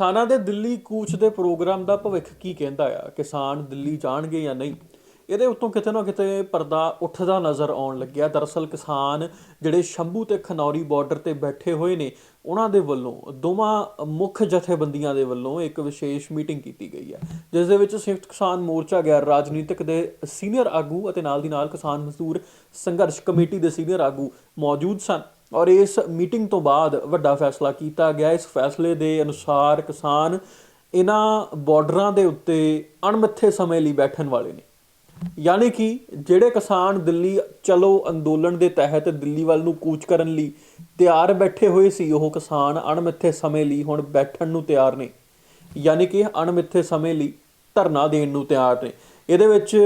ਕਿਸਾਨਾਂ ਦੇ ਦਿੱਲੀ ਕੂਚ ਦੇ ਪ੍ਰੋਗਰਾਮ ਦਾ ਭਵਿੱਖ ਕੀ ਕਹਿੰਦਾ ਆ? ਕਿਸਾਨ ਦਿੱਲੀ ਜਾਣਗੇ ਜਾਂ ਨਹੀਂ? ਇਹਦੇ ਉੱਤੋਂ ਕਿਤੇ ਨਾ ਕਿਤੇ ਪਰਦਾ ਉੱਠਦਾ ਨਜ਼ਰ ਆਉਣ ਲੱਗਿਆ। ਦਰਅਸਲ ਕਿਸਾਨ ਜਿਹੜੇ ਸ਼ੰਭੂ ਤੇ ਖਨੌਰੀ ਬਾਰਡਰ ਤੇ ਬੈਠੇ ਹੋਏ ਨੇ, ਉਹਨਾਂ ਦੇ ਵੱਲੋਂ, ਦੋਵਾਂ ਮੁੱਖ ਜਥੇਬੰਦੀਆਂ ਦੇ ਵੱਲੋਂ ਇੱਕ ਵਿਸ਼ੇਸ਼ ਮੀਟਿੰਗ ਕੀਤੀ ਗਈ ਹੈ ਜਿਸ ਦੇ ਵਿੱਚ ਸੰਯੁਕਤ ਕਿਸਾਨ ਮੋਰਚਾ, ਗੈਰ ਰਾਜਨੀਤਿਕ ਦੇ ਸੀਨੀਅਰ ਆਗੂ ਅਤੇ ਨਾਲ ਦੀ ਨਾਲ ਕਿਸਾਨ ਮਜ਼ਦੂਰ ਸੰਘਰਸ਼ ਕਮੇਟੀ ਦੇ ਸੀਨੀਅਰ ਆਗੂ ਮੌਜੂਦ ਸਨ। ਔਰ ਇਸ ਮੀਟਿੰਗ ਤੋਂ ਬਾਅਦ ਵੱਡਾ ਫੈਸਲਾ ਕੀਤਾ ਗਿਆ। ਇਸ ਫੈਸਲੇ ਦੇ ਅਨੁਸਾਰ ਕਿਸਾਨ ਇਹਨਾਂ ਬਾਰਡਰਾਂ ਦੇ ਉੱਤੇ ਅਣਮਿੱਥੇ ਸਮੇਂ ਲਈ ਬੈਠਣ ਵਾਲੇ ਨੇ। ਯਾਨੀ ਕਿ ਜਿਹੜੇ ਕਿਸਾਨ ਦਿੱਲੀ ਚਲੋ ਅੰਦੋਲਨ ਦੇ ਤਹਿਤ ਦਿੱਲੀ ਵੱਲ ਨੂੰ ਕੂਚ ਕਰਨ ਲਈ ਤਿਆਰ ਬੈਠੇ ਹੋਏ ਸੀ, ਉਹ ਕਿਸਾਨ ਅਣਮਿੱਥੇ ਸਮੇਂ ਲਈ ਹੁਣ ਬੈਠਣ ਨੂੰ ਤਿਆਰ ਨੇ। ਯਾਨੀ ਕਿ ਅਣਮਿੱਥੇ ਸਮੇਂ ਲਈ ਧਰਨਾ ਦੇਣ ਨੂੰ ਤਿਆਰ ਨੇ। ਇਹਦੇ ਵਿੱਚ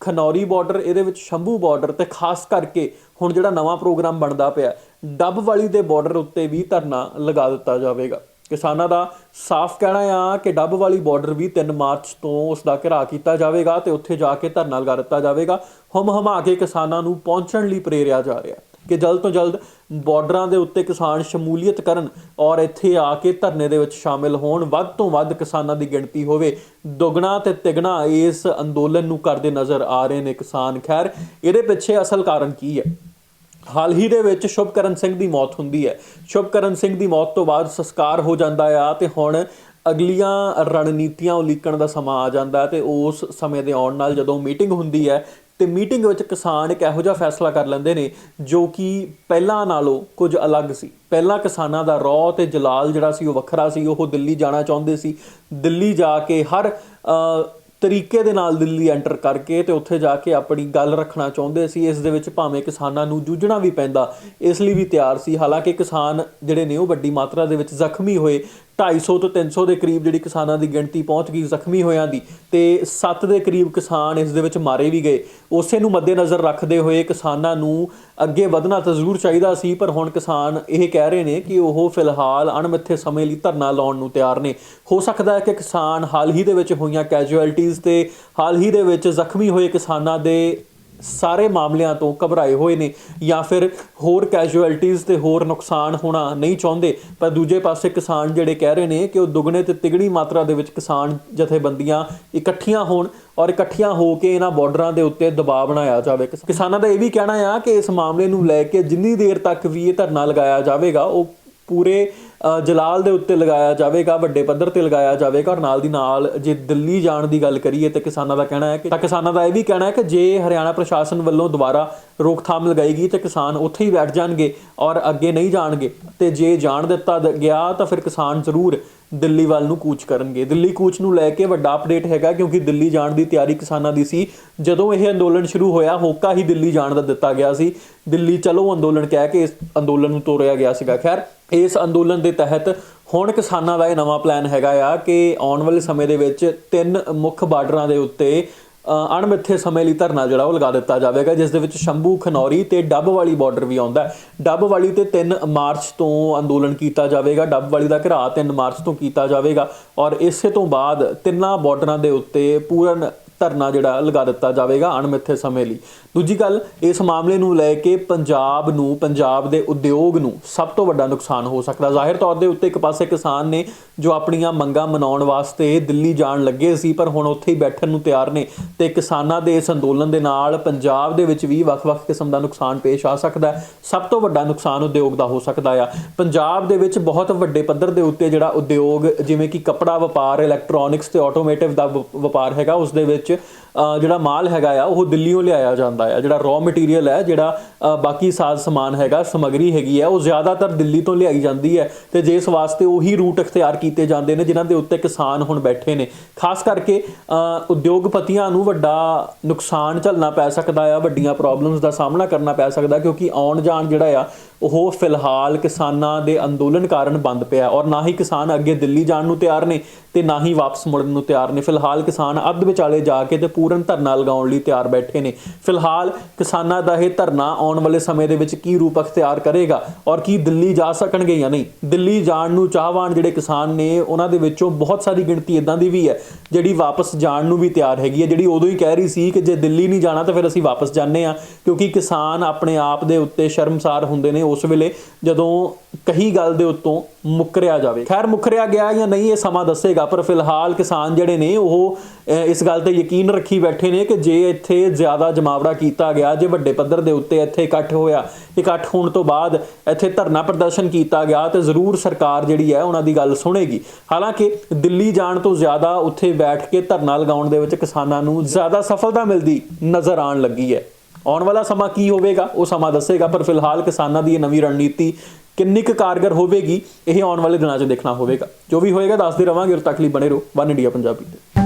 ਖਨੌਰੀ ਬਾਰਡਰ ਇਹਦੇ ਵਿੱਚ ਸ਼ੰਭੂ ਬਾਰਡਰ ਤੇ ਖਾਸ ਕਰਕੇ ਹੁਣ ਜਿਹੜਾ ਨਵਾਂ ਪ੍ਰੋਗਰਾਮ ਬਣਦਾ ਪਿਆ, ਡੱਬ ਵਾਲੀ ਦੇ ਬਾਰਡਰ ਉੱਤੇ ਵੀ ਧਰਨਾ ਲਗਾ ਦਿੱਤਾ ਜਾਵੇਗਾ। ਕਿਸਾਨਾਂ ਦਾ ਸਾਫ਼ ਕਹਿਣਾ ਆ ਕਿ ਡੱਬ ਵਾਲੀ ਬਾਰਡਰ ਵੀ 3 ਮਾਰਚ ਤੋਂ ਉਸ ਦਾ ਘਿਰਾਅ ਕੀਤਾ ਜਾਵੇਗਾ ਤੇ ਉੱਥੇ ਜਾ ਕੇ ਧਰਨਾ ਲਗਾ ਦਿੱਤਾ ਜਾਵੇਗਾ। ਹਮ ਹਮਾ ਕੇ ਕਿਸਾਨਾਂ ਨੂੰ ਪਹੁੰਚਣ ਲਈ ਪ੍ਰੇਰਿਆ ਜਾ ਰਿਹਾ। ਕਿ ਜਲਦ ਤੋਂ ਜਲਦ ਬਾਰਡਰਾਂ ਦੇ ਉੱਤੇ ਕਿਸਾਨ ਸ਼ਮੂਲੀਅਤ ਕਰਨ ਔਰ ਇੱਥੇ ਆ ਕੇ ਧਰਨੇ ਦੇ ਵਿੱਚ ਸ਼ਾਮਿਲ ਹੋਣ, ਵੱਧ ਤੋਂ ਵੱਧ ਕਿਸਾਨਾਂ ਦੀ ਗਿਣਤੀ ਹੋਵੇ। ਦੁੱਗਣਾ ਤੇ ਤਿਗਣਾ ਇਸ ਅੰਦੋਲਨ ਨੂੰ ਕਰਦੇ ਨਜ਼ਰ ਆ ਰਹੇ ਨੇ ਕਿਸਾਨ। ਖੈਰ, ਇਹਦੇ ਪਿੱਛੇ ਅਸਲ ਕਾਰਨ ਕੀ ਹੈ? ਹਾਲ ਹੀ ਦੇ ਵਿੱਚ ਸ਼ੁਭਕਰਨ ਸਿੰਘ ਦੀ ਮੌਤ ਹੁੰਦੀ ਹੈ। ਸ਼ੁਭਕਰਨ ਸਿੰਘ ਦੀ ਮੌਤ ਤੋਂ ਬਾਅਦ ਸੰਸਕਾਰ ਹੋ ਜਾਂਦਾ ਆ ਤੇ ਹੁਣ ਅਗਲੀਆਂ ਰਣਨੀਤੀਆਂ ਉਲੀਕਣ ਦਾ ਸਮਾਂ ਆ ਜਾਂਦਾ ਹੈ ਤੇ ਉਸ ਸਮੇਂ ਦੇ ਆਉਣ ਨਾਲ ਜਦੋਂ ਮੀਟਿੰਗ ਹੁੰਦੀ ਹੈ ਤੇ ਮੀਟਿੰਗ ਵਿੱਚ ਕਿਸਾਨ ਇੱਕ ਇਹੋ ਜਿਹਾ ਫੈਸਲਾ ਕਰ ਲੈਂਦੇ ਨੇ ਜੋ ਕਿ ਪਹਿਲਾਂ ਨਾਲੋਂ ਕੁਝ ਅਲੱਗ ਸੀ। ਪਹਿਲਾਂ ਕਿਸਾਨਾਂ ਦਾ ਰੌ ਤੇ ਜਲਾਲ ਜਿਹੜਾ ਸੀ ਉਹ ਵੱਖਰਾ ਸੀ, ਉਹ ਦਿੱਲੀ ਜਾਣਾ ਚਾਹੁੰਦੇ ਸੀ। ਦਿੱਲੀ ਜਾ ਕੇ ਹਰ ਤਰੀਕੇ ਦੇ ਨਾਲ ਦਿੱਲੀ ਐਂਟਰ ਕਰਕੇ ਤੇ ਉੱਥੇ ਜਾ ਕੇ ਆਪਣੀ ਗੱਲ ਰੱਖਣਾ ਚਾਹੁੰਦੇ ਸੀ। ਇਸ ਦੇ ਵਿੱਚ ਭਾਵੇਂ ਕਿਸਾਨਾਂ ਨੂੰ ਜੂਝਣਾ ਵੀ ਪੈਂਦਾ, ਇਸ ਲਈ ਵੀ ਤਿਆਰ ਸੀ। ਹਾਲਾਂਕਿ ਕਿਸਾਨ ਜਿਹੜੇ ਨੇ ਉਹ ਵੱਡੀ ਮਾਤਰਾ ਦੇ ਵਿੱਚ ਜ਼ਖਮੀ ਹੋਏ 250 ਤੋਂ 300 ਦੇ ਕਰੀਬ ਜਿਹੜੀ ਕਿਸਾਨਾਂ ਦੀ ਗਿਣਤੀ ਪਹੁੰਚ ਗਈ, ਜ਼ਖਮੀ ਹੋਇਆਂ ਦੀ, ਤੇ 7 ਦੇ ਕਰੀਬ ਕਿਸਾਨ ਇਸ ਦੇ ਵਿੱਚ ਮਾਰੇ ਵੀ ਗਏ। ਉਸੇ ਨੂੰ ਮੱਦੇਨਜ਼ਰ ਰੱਖਦੇ ਹੋਏ ਕਿਸਾਨਾਂ ਨੂੰ ਅੱਗੇ ਵਧਣਾ ਤਾਂ ਜ਼ਰੂਰ ਚਾਹੀਦਾ ਸੀ, ਪਰ ਹੁਣ ਕਿਸਾਨ ਇਹ ਕਹਿ ਰਹੇ ਨੇ ਕਿ ਉਹ ਫਿਲਹਾਲ ਅਣਮਿੱਥੇ ਸਮੇਂ ਲਈ ਧਰਨਾ ਲਾਉਣ ਨੂੰ ਤਿਆਰ ਨੇ। ਹੋ ਸਕਦਾ ਹੈ ਕਿ ਕਿਸਾਨ ਹਾਲ ਹੀ ਦੇ ਵਿੱਚ ਹੋਈਆਂ ਕੈਜੂਅਲਟੀਆਂ ਤੇ ਹਾਲ ਹੀ ਦੇ ਵਿੱਚ ਜ਼ਖਮੀ ਹੋਏ ਕਿਸਾਨਾਂ ਦੇ ਸਾਰੇ ਮਾਮਲਿਆਂ ਤੋਂ ਘਬਰਾਏ ਹੋਏ ਨੇ ਜਾਂ ਫਿਰ ਹੋਰ ਕੈਜੂਅਲਟੀਆਂ ਤੇ ਹੋਰ ਨੁਕਸਾਨ ਹੋਣਾ ਨਹੀਂ ਚਾਹੁੰਦੇ, ਪਰ ਦੂਜੇ ਪਾਸੇ ਕਿਸਾਨ ਜਿਹੜੇ ਕਹਿ ਰਹੇ ਨੇ ਕਿ ਉਹ ਦੁੱਗਣੇ ਤੇ ਤਿਗਣੀ ਮਾਤਰਾ ਦੇ ਵਿੱਚ ਕਿਸਾਨ ਜਥੇਬੰਦੀਆਂ ਇਕੱਠੀਆਂ ਹੋਣ ਔਰ ਇਕੱਠੀਆਂ ਹੋ ਕੇ ਇਹਨਾਂ ਬਾਰਡਰਾਂ ਦੇ ਉੱਤੇ ਦਬਾਅ ਬਣਾਇਆ ਜਾਵੇ। ਕਿਸਾਨਾਂ ਦਾ ਇਹ ਵੀ ਕਹਿਣਾ ਆ ਕਿ ਇਸ ਮਾਮਲੇ ਨੂੰ ਲੈ ਕੇ ਜਿੰਨੀ ਦੇਰ ਤੱਕ ਵੀ ਇਹ ਧਰਨਾ ਲਗਾਇਆ ਜਾਵੇਗਾ, ਉਹ ਪੂਰੇ ਜਲਾਲ ਦੇ ਉੱਤੇ ਲਗਾਇਆ ਜਾਵੇਗਾ, ਵੱਡੇ ਪੱਧਰ ਤੇ ਲਗਾਇਆ ਜਾਵੇਗਾ ਔਰ ਨਾਲ ਦੀ ਨਾਲ ਜੇ ਦਿੱਲੀ ਜਾਣ ਦੀ ਗੱਲ ਕਰੀਏ ਤੇ ਕਿਸਾਨਾਂ ਦਾ ਕਹਿਣਾ ਹੈ ਕਿ ਤਾਂ ਕਿਸਾਨਾਂ ਦਾ ਇਹ ਵੀ ਕਹਿਣਾ ਹੈ ਕਿ ਜੇ ਹਰਿਆਣਾ ਪ੍ਰਸ਼ਾਸਨ ਵੱਲੋਂ ਦੁਬਾਰਾ ਰੋਕਥਾਮ ਲਗਾਏਗੀ ਤੇ ਕਿਸਾਨ ਉੱਥੇ ਹੀ ਬੈਠ ਜਾਣਗੇ ਔਰ ਅੱਗੇ ਨਹੀਂ ਜਾਣਗੇ ਤੇ ਜੇ ਜਾਣ ਦਿੱਤਾ ਗਿਆ ਤਾਂ ਫਿਰ ਕਿਸਾਨ ਜ਼ਰੂਰ ਦਿੱਲੀ ਵੱਲ ਨੂੰ ਕੂਚ ਕਰਨਗੇ। ਦਿੱਲੀ ਕੂਚ ਨੂੰ ਲੈ ਕੇ ਵੱਡਾ ਅਪਡੇਟ ਹੈਗਾ ਕਿਉਂਕਿ ਦਿੱਲੀ ਜਾਣ ਦੀ ਤਿਆਰੀ ਕਿਸਾਨਾਂ ਦੀ ਸੀ। ਜਦੋਂ ਇਹ ਅੰਦੋਲਨ ਸ਼ੁਰੂ ਹੋਇਆ, ਹੋਕਾ ਹੀ ਦਿੱਲੀ ਜਾਣ ਦਾ ਦਿੱਤਾ ਗਿਆ ਸੀ। ਦਿੱਲੀ ਚਲੋ ਅੰਦੋਲਨ ਕਹਿ ਕੇ ਇਸ ਅੰਦੋਲਨ ਨੂੰ ਤੋਰਿਆ ਗਿਆ ਸੀਗਾ। ਖੈਰ, ਇਸ ਅੰਦੋਲਨ ਦੇ ਤਹਿਤ ਹੁਣ ਕਿਸਾਨਾਂ ਦਾ ਇਹ ਨਵਾਂ ਪਲਾਨ ਹੈਗਾ ਆ ਕਿ ਆਉਣ ਵਾਲੇ ਸਮੇਂ ਦੇ ਵਿੱਚ ਤਿੰਨ ਮੁੱਖ ਬਾਰਡਰਾਂ ਦੇ ਉੱਤੇ ਅਣਮਿੱਥੇ ਸਮੇਂ ਲਈ ਧਰਨਾ ਜਿਹੜਾ ਉਹ ਲਗਾ ਦਿੱਤਾ ਜਾਵੇਗਾ, ਜਿਸ ਦੇ ਵਿੱਚ ਸ਼ੰਭੂ, ਖਨੌਰੀ ਤੇ ਡੱਬ ਵਾਲੀ ਬਾਰਡਰ ਵੀ ਆਉਂਦਾ ਡੱਬ ਵਾਲੀ ਤੇ 3 ਮਾਰਚ ਤੋਂ ਅੰਦੋਲਨ ਕੀਤਾ ਜਾਵੇਗਾ। ਡੱਬ ਵਾਲੀ ਦਾ ਘਿਰਾਅ 3 ਮਾਰਚ ਤੋਂ ਕੀਤਾ ਜਾਵੇਗਾ ਔਰ ਇਸੇ ਤੋਂ ਬਾਅਦ ਤਿੰਨਾਂ ਬਾਰਡਰਾਂ ਦੇ ਉੱਤੇ ਪੂਰਨ ਧਰਨਾ ਜਿਹੜਾ ਲਗਾ ਦਿੱਤਾ ਜਾਵੇਗਾ ਅਣਮਿੱਥੇ ਸਮੇਂ ਲਈ। ਦੂਜੀ ਗੱਲ, ਇਸ ਮਾਮਲੇ ਨੂੰ ਲੈ ਕੇ ਪੰਜਾਬ ਨੂੰ, ਪੰਜਾਬ ਦੇ ਉਦਯੋਗ ਨੂੰ ਸਭ ਤੋਂ ਵੱਡਾ ਨੁਕਸਾਨ ਹੋ ਸਕਦਾ। ਜ਼ਾਹਿਰ ਤੌਰ ਦੇ ਉੱਤੇ ਇੱਕ ਪਾਸੇ ਕਿਸਾਨ ਨੇ ਜੋ ਆਪਣੀਆਂ ਮੰਗਾਂ ਮਨਾਉਣ ਵਾਸਤੇ ਦਿੱਲੀ ਜਾਣ ਲੱਗੇ ਸੀ, ਪਰ ਹੁਣ ਉੱਥੇ ਹੀ ਬੈਠਣ ਨੂੰ ਤਿਆਰ ਨੇ ਤੇ ਕਿਸਾਨਾਂ ਦੇ ਇਸ ਅੰਦੋਲਨ ਦੇ ਨਾਲ ਪੰਜਾਬ ਦੇ ਵਿੱਚ ਵੀ ਵੱਖ-ਵੱਖ ਕਿਸਮ ਦਾ ਨੁਕਸਾਨ ਪੇਸ਼ ਆ ਸਕਦਾ ਹੈ। ਸਭ ਤੋਂ ਵੱਡਾ ਨੁਕਸਾਨ ਉਦਯੋਗ ਦਾ ਹੋ ਸਕਦਾ ਆ। ਪੰਜਾਬ ਦੇ ਵਿੱਚ ਬਹੁਤ ਵੱਡੇ ਪੱਧਰ ਦੇ ਉੱਤੇ ਜਿਹੜਾ ਉਦਯੋਗ, ਜਿਵੇਂ ਕਿ ਕੱਪੜਾ ਵਪਾਰ, ਇਲੈਕਟ੍ਰੋਨਿਕਸ ਤੇ ਆਟੋਮੇਟਿਵ ਦਾ ਵਪਾਰ ਹੈਗਾ, ਉਸ ਦੇ ਵਿੱਚ ਜਿਹੜਾ ਮਾਲ ਹੈਗਾ ਆ, ਉਹ ਦਿੱਲੀੋਂ ਲਿਆਇਆ ਜਾਂਦਾ ਆ। ਜਿਹੜਾ ਰॉ ਮਟੀਰੀਅਲ ਹੈ, ਜਿਹੜਾ ਬਾਕੀ ਸਾਜ਼ ਸਮਾਨ ਹੈਗਾ, ਸਮਗਰੀ ਹੈਗੀ ਆ, ਉਹ ਜ਼ਿਆਦਾਤਰ ਦਿੱਲੀ ਤੋਂ ਲਿਆਈ ਜਾਂਦੀ ਹੈ ਤੇ ਜਿਸ ਵਾਸਤੇ ਉਹੀ ਰੂਟ ਅਖਤਿਆਰ ਕੀਤੇ ਜਾਂਦੇ ਨੇ, ਜਿਨ੍ਹਾਂ ਦੇ ਉੱਤੇ ਕਿਸਾਨ ਹੁਣ ਬੈਠੇ ਨੇ। ਖਾਸ ਕਰਕੇ ਉਦਯੋਗਪਤੀਆਂ ਨੂੰ ਵੱਡਾ ਨੁਕਸਾਨ ਝੱਲਣਾ ਪੈ ਸਕਦਾ ਆ, ਵੱਡੀਆਂ ਪ੍ਰੋਬਲਮਸ ਦਾ ਸਾਹਮਣਾ ਕਰਨਾ ਪੈ ਸਕਦਾ, ਕਿਉਂਕਿ ਆਉਣ ਜਾਣ ਜਿਹੜਾ ਆ, ਉਹ ਫਿਲਹਾਲ ਕਿਸਾਨਾਂ ਦੇ ਅੰਦੋਲਨ ਕਾਰਨ ਬੰਦ ਪਿਆ। ਔਰ ਨਾ ਹੀ ਕਿਸਾਨ ਅੱਗੇ ਦਿੱਲੀ ਜਾਣ ਨੂੰ ਤਿਆਰ ਨੇ, ਤੇ ਨਾ ਹੀ ਵਾਪਸ ਮੁੜਨ ਨੂੰ ਤਿਆਰ ਨੇ। ਫਿਲਹਾਲ ਕਿਸਾਨ ਅੱਧ ਵਿਚਾਲੇ ਜਾ ਕੇ ਤੇ ਪੂਰਨ ਧਰਨਾ ਲਗਾਉਣ ਲਈ ਤਿਆਰ ਬੈਠੇ ਨੇ। ਫਿਲਹਾਲ ਕਿਸਾਨਾਂ ਦਾ ਇਹ ਧਰਨਾ ਆਉਣ ਵਾਲੇ ਸਮੇਂ ਦੇ ਵਿੱਚ ਕੀ ਰੂਪ ਅਖਤਿਆਰ ਕਰੇਗਾ ਔਰ ਕੀ ਦਿੱਲੀ ਜਾ ਸਕਣਗੇ ਜਾਂ ਨਹੀਂ? ਦਿੱਲੀ ਜਾਣ ਨੂੰ ਚਾਹਵਾਨ ਜਿਹੜੇ ਕਿਸਾਨ ਨੇ, ਉਹਨਾਂ ਦੇ ਵਿੱਚੋਂ ਬਹੁਤ ਸਾਰੀ ਗਿਣਤੀ ਇਦਾਂ ਦੀ ਵੀ ਹੈ, ਜਿਹੜੀ ਵਾਪਸ ਜਾਣ ਨੂੰ ਵੀ ਤਿਆਰ ਹੈਗੀ ਹੈ। ਜਿਹੜੀ ਉਦੋਂ ਹੀ ਕਹਿ ਰਹੀ ਸੀ ਕਿ ਜੇ ਦਿੱਲੀ ਨਹੀਂ ਜਾਣਾ ਤਾਂ ਫਿਰ ਅਸੀਂ ਵਾਪਸ ਜਾਂਦੇ ਆ ਕਿਉਂਕਿ ਕਿਸਾਨ ਆਪਣੇ ਆਪ ਦੇ ਉੱਤੇ ਸ਼ਰਮਸਾਰ ਹੁੰਦੇ ਨੇ। ਉਸ ਵੇਲੇ ਜਦੋਂ ਕਹੀ ਗੱਲ ਦੇ ਉੱਤੋਂ ਮੁੱਕਰਿਆ ਜਾਵੇ। ਖੈਰ, ਮੁੱਕਰਿਆ ਗਿਆ ਜਾਂ ਨਹੀਂ, ਇਹ ਸਮਾਂ ਦੱਸੇਗਾ, ਪਰ ਫਿਲਹਾਲ ਕਿਸਾਨ ਜਿਹੜੇ ਨੇ, ਉਹ ਇਸ ਗੱਲ ਤੇ ਯਕੀਨ ਰੱਖੀ ਬੈਠੇ ਨੇ ਕਿ ਜੇ ਇੱਥੇ ਜ਼ਿਆਦਾ ਜਮਾਵੜਾ ਕੀਤਾ ਗਿਆ, ਜੇ ਵੱਡੇ ਪੱਧਰ ਦੇ ਉੱਤੇ ਇੱਥੇ ਇਕੱਠ ਹੋਇਆ, ਇਕੱਠ ਹੋਣ ਤੋਂ ਬਾਅਦ ਇੱਥੇ ਧਰਨਾ ਪ੍ਰਦਰਸ਼ਨ ਕੀਤਾ ਗਿਆ ਤੇ ਜ਼ਰੂਰ ਸਰਕਾਰ ਜਿਹੜੀ ਹੈ ਉਹਨਾਂ ਦੀ ਗੱਲ ਸੁਣੇਗੀ। ਹਾਲਾਂਕਿ ਦਿੱਲੀ ਜਾਣ ਤੋਂ ਜ਼ਿਆਦਾ ਉੱਥੇ ਬੈਠ ਕੇ ਧਰਨਾ ਲਗਾਉਣ ਦੇ ਵਿੱਚ ਕਿਸਾਨਾਂ ਨੂੰ ਜ਼ਿਆਦਾ ਸਫਲਤਾ ਮਿਲਦੀ ਨਜ਼ਰ ਆਉਣ ਲੱਗੀ ਹੈ। ਆਉਣ ਵਾਲਾ ਸਮਾਂ ਕੀ ਹੋਵੇਗਾ, ਉਹ ਸਮਾਂ ਦੱਸੇਗਾ, ਪਰ ਫਿਲਹਾਲ ਕਿਸਾਨਾਂ ਦੀ ਇਹ ਨਵੀਂ ਰਣਨੀਤੀ ਕਿੰਨੀ ਕੁ ਕਾਰਗਰ ਹੋਵੇਗੀ, ਇਹ ਆਉਣ ਵਾਲੇ ਦਿਨਾਂ 'ਚ ਦੇਖਣਾ ਹੋਵੇਗਾ। ਜੋ ਵੀ ਹੋਏਗਾ, ਦੱਸਦੇ ਰਵਾਂਗੇ। ਉਰ ਤੱਕ ਲਈ ਬਣੇ ਰਹੋ, ਵਨ ਇੰਡੀਆ ਪੰਜਾਬੀ ਤੇ